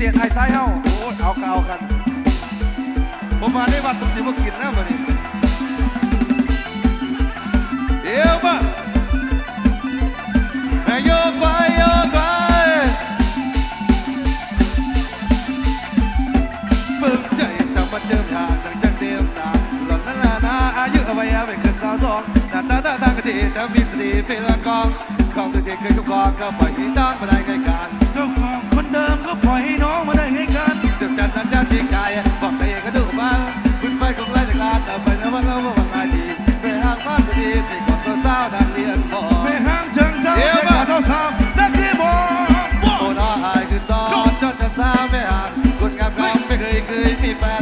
เสียงไอ้ซ้ายเฮาโอ้เอาเก็เอากันผมมาได้วัดตุ้มสิบกินนะบัดนี้เดี๋ยวมาแม่โยกไปโยกไปฝึกใจจับมาเจิมทางตั้งจากเดิมตาหล่อนนั้นนะอายุเอาไวัยไม่เกินสาวสองหน้าตาตาตากะทีทั้งพิสรีเพลังกองกองตัวเด็กเคยกับกองก็ปล่อยหินตั้งมาได้ไกลกันทุกคน เดิมก็ปล่อยให้น้องมาได้ให้กันเจ็บจันทร์นั้นจะดีใจบอกตัเองก็ดูบ้างคุณไปของไรจากลาแต่ไปนะว่าเราว่าวันไหนดีไปห้างบ้านสตีติดกับสาวๆทางเรียนบอกไปห้างเชิงเช้าไปขอเท่าสาวนักเรียนบอกโอ้น้าอายคือตอนเจ้าจะสาวไม่ห่างคุณงามงาไม่เคยเคยมีแฟน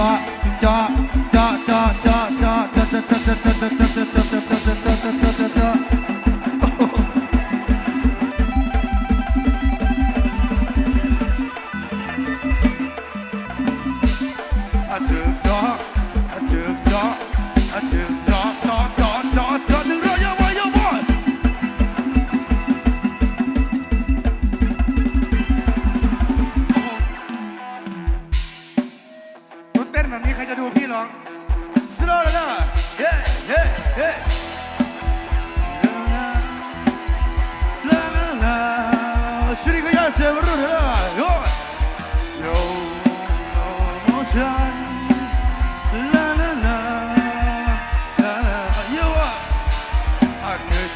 เดินทุกจอจอจอ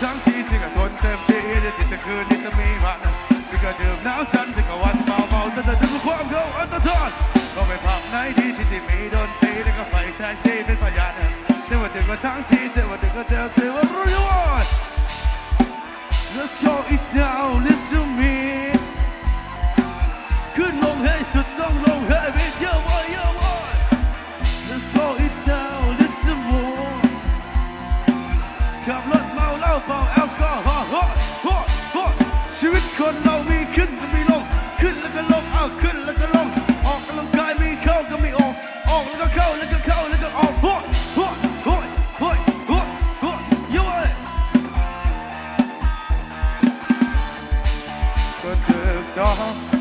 ทั้งทีที่ก็ทนเต็มที่จะติดจะคืนที่จะมีมันที่ก็ดื่มน้ำฉันที่ก็วันเบาๆแต่แต่ถึงความเขาอันตรายก็ไม่พักไหนที่ที่มีดนตรีแล้วก็ไฟแสงสี มาทั้งทีเธอว่าเธอก็เจอเธอว่า you want Let's go it now listen to me ขึ้นลงให้สุดต้องลงให้เป็เยอะว่าเยอะว่า Let's go it now listen more ขับรถเมาเหล้าเป่าแอลกอฮอล์ชีวิตคนเรามีขึ้นก็มีลง ขึ้นแล้วก็ลงเอาขึ้นแล้วก็ลง ออกกำลังกายมีเข้าก็มีออก ออกแล้วก็เข้าแล้วก็เข้าแล้วก็ออก now.